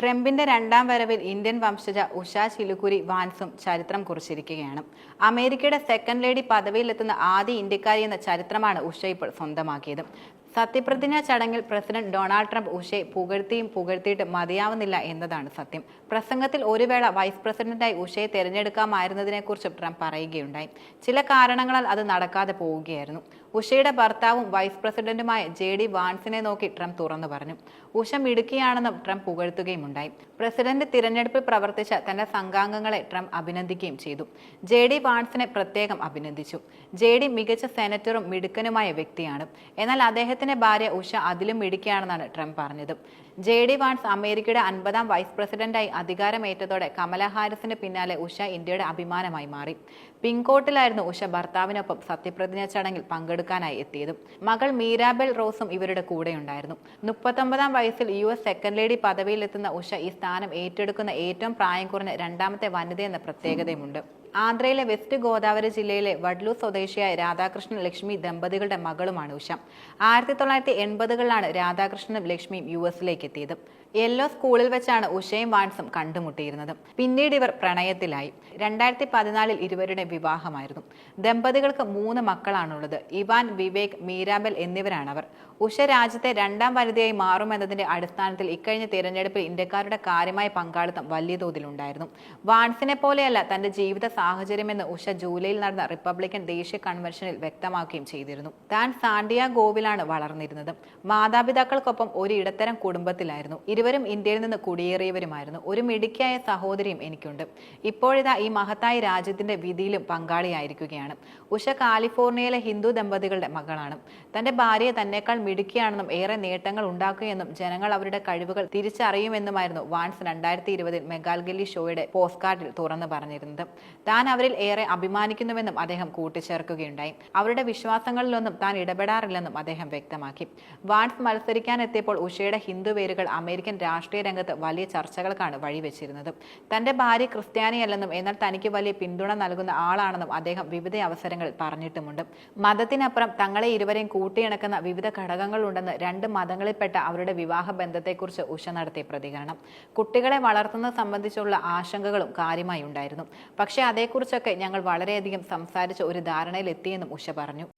ട്രംപിന്റെ രണ്ടാം വരവിൽ ഇന്ത്യൻ വംശജ ഉഷ ചിലുക്കുരി വാൻസും ചരിത്രം കുറിച്ചിരിക്കുകയാണ്. അമേരിക്കയുടെ സെക്കൻഡ് ലേഡി പദവിയിലെത്തുന്ന ആദ്യ ഇന്ത്യക്കാരി എന്ന ചരിത്രമാണ് ഉഷ ഇപ്പോൾ സ്വന്തമാക്കിയത്. സത്യപ്രതിജ്ഞ ചടങ്ങിൽ പ്രസിഡന്റ് ഡൊണാൾഡ് ട്രംപ് ഉഷയെ പുകഴ്ത്തിയും പുകഴ്ത്തിയിട്ട് മതിയാവുന്നില്ല എന്നതാണ് സത്യം. പ്രസംഗത്തിൽ ഒരു വേള വൈസ് പ്രസിഡന്റായി ഉഷയെ തെരഞ്ഞെടുക്കാമായിരുന്നതിനെക്കുറിച്ചും ട്രംപ് പറയുകയുണ്ടായി. ചില കാരണങ്ങളാൽ അത് നടക്കാതെ പോവുകയായിരുന്നു. ഉഷയുടെ ഭർത്താവും വൈസ് പ്രസിഡന്റുമായ ജെ ഡി വാൻസിനെ നോക്കി ട്രംപ് തുറന്നു പറഞ്ഞു. ഉഷ മിടുക്കിയാണെന്നും ട്രംപ് പുകഴ്ത്തുകയും ഉണ്ടായി പ്രസിഡന്റ് തിരഞ്ഞെടുപ്പിൽ പ്രവർത്തിച്ച തന്റെ സംഘാംഗങ്ങളെ ട്രംപ് അഭിനന്ദിക്കുകയും ചെയ്തു. ജെ ഡി വാൻസിനെ പ്രത്യേകം അഭിനന്ദിച്ചു. ജെ ഡി മികച്ച സെനറ്ററും മിടുക്കനുമായ വ്യക്തിയാണ്. എന്നാൽ അദ്ദേഹത്തിന്റെ ഭാര്യ ഉഷ അതിലും മിടുക്കിയാണെന്നാണ് ട്രംപ് പറഞ്ഞത്. ജെ ഡി വാൻസ് അമേരിക്കയുടെ അൻപതാം വൈസ് പ്രസിഡന്റായി അധികാരമേറ്റതോടെ കമല ഹാരിസിന് പിന്നാലെ ഉഷ ഇന്ത്യയുടെ അഭിമാനമായി മാറി. പിങ്കോട്ടിലായിരുന്നു ഉഷ ഭർത്താവിനൊപ്പം സത്യപ്രതിജ്ഞ ചടങ്ങിൽ പങ്കെടുക്കാനായി എത്തിയത്. മകൾ മീരാബെൽ റോസും ഇവരുടെ കൂടെയുണ്ടായിരുന്നു. മുപ്പത്തൊമ്പതാം വയസ്സിൽ യു എസ് സെക്കൻഡ് ലേഡി പദവിയിലെത്തുന്ന ഉഷ ഈ സ്ഥാനം ഏറ്റെടുക്കുന്ന ഏറ്റവും പ്രായം കുറഞ്ഞ രണ്ടാമത്തെ വനിതയെന്ന പ്രത്യേകതയുമുണ്ട്. ആന്ധ്രയിലെ വെസ്റ്റ് ഗോദാവരി ജില്ലയിലെ വഡ്ലു സ്വദേശിയായ രാധാകൃഷ്ണൻ ലക്ഷ്മി ദമ്പതികളുടെ മകളുമാണ് ഉഷ. ആയിരത്തി തൊള്ളായിരത്തി എൺപതുകളിലാണ് രാധാകൃഷ്ണനും ലക്ഷ്മിയും യു എസിലേക്ക് എത്തിയത്. യെല്ലോ സ്കൂളിൽ വെച്ചാണ് ഉഷയും വാൻസും കണ്ടുമുട്ടിയിരുന്നത്. പിന്നീട് ഇവർ പ്രണയത്തിലായി. രണ്ടായിരത്തി പതിനാലിൽ ഇരുവരുടെ വിവാഹമായിരുന്നു. ദമ്പതികൾക്ക് മൂന്ന് മക്കളാണുള്ളത്. ഇവാൻ വിവേക് മീരാബൽ എന്നിവരാണവർ. ഉഷ രാജ്യത്തെ രണ്ടാം വനിതയായി മാറുമെന്നതിന്റെ അടിസ്ഥാനത്തിൽ ഇക്കഴിഞ്ഞ തിരഞ്ഞെടുപ്പിൽ ഇന്ത്യക്കാരുടെ കാര്യമായ പങ്കാളിത്തം വലിയ തോതിലുണ്ടായിരുന്നു. വാൻസിനെ പോലെയല്ല തന്റെ ജീവിത സാഹചര്യമെന്ന് ഉഷ ജൂലൈയിൽ നടന്ന റിപ്പബ്ലിക്കൻ ദേശീയ കൺവെൻഷനിൽ വ്യക്തമാക്കുകയും ചെയ്തിരുന്നു. താൻ സാണ്ടിയ ഗോവിലാണ് വളർന്നിരുന്നത്. മാതാപിതാക്കൾക്കൊപ്പം ഒരു ഇടത്തരം കുടുംബത്തിലായിരുന്നു. ഇരുവരും ഇന്ത്യയിൽ നിന്ന് കുടിയേറിയവരുമായിരുന്നു. ഒരു മിടുക്കിയായ സഹോദരിയും എനിക്കുണ്ട്. ഇപ്പോഴിതാ ഈ മഹത്തായ രാജ്യത്തിന്റെ വിധിയിലും പങ്കാളിയായിരിക്കുകയാണ്. ഉഷ കാലിഫോർണിയയിലെ ഹിന്ദു ദമ്പതികളുടെ മകളാണ്. തന്റെ ഭാര്യയെ തന്നെക്കാൾ മിടുക്കിയാണെന്നും ഏറെ നേട്ടങ്ങൾ ഉണ്ടാക്കുകയെന്നും ജനങ്ങൾ അവരുടെ കഴിവുകൾ തിരിച്ചറിയുമെന്നുമായിരുന്നു വാൻസ് രണ്ടായിരത്തി ഇരുപതിൽ മെഗാൽഗലി ഷോയുടെ പോസ്റ്റ് കാർഡിൽ തുറന്നു പറഞ്ഞിരുന്നത്. താൻ അവരിൽ ഏറെ അഭിമാനിക്കുന്നുവെന്നും അദ്ദേഹം കൂട്ടിച്ചേർക്കുകയുണ്ടായി. അവരുടെ വിശ്വാസങ്ങളിലൊന്നും താൻ ഇടപെടാറില്ലെന്നും അദ്ദേഹം വ്യക്തമാക്കി. വാൻസ് മത്സരിക്കാനെത്തിയപ്പോൾ ഉഷയുടെ ഹിന്ദു പേരുകൾ വേരുകൾ അമേരിക്കൻ രാഷ്ട്രീയ രംഗത്ത് വലിയ ചർച്ചകൾക്കാണ് വഴിവെച്ചിരുന്നത്. തന്റെ ഭാര്യ ക്രിസ്ത്യാനിയല്ലെന്നും എന്നാൽ തനിക്ക് വലിയ പിന്തുണ നൽകുന്ന ആളാണെന്നും അദ്ദേഹം വിവിധ അവസരങ്ങളിൽ പറഞ്ഞിട്ടുമുണ്ട്. മതത്തിനപ്പുറം തങ്ങളെ ഇരുവരെയും കൂട്ടിയിണക്കുന്ന വിവിധ ഘടകങ്ങളുണ്ടെന്ന് രണ്ട് മതങ്ങളിൽപ്പെട്ട അവരുടെ വിവാഹ ബന്ധത്തെക്കുറിച്ച് ഉഷ നടത്തിയ പ്രതികരണം. കുട്ടികളെ വളർത്തുന്നത് സംബന്ധിച്ചുള്ള ആശങ്കകളും കാര്യമായി ഉണ്ടായിരുന്നു. പക്ഷേ അതേക്കുറിച്ചൊക്കെ ഞങ്ങൾ വളരെയധികം സംസാരിച്ച് ഒരു ധാരണയിലെത്തിയെന്നും ഉഷ പറഞ്ഞു.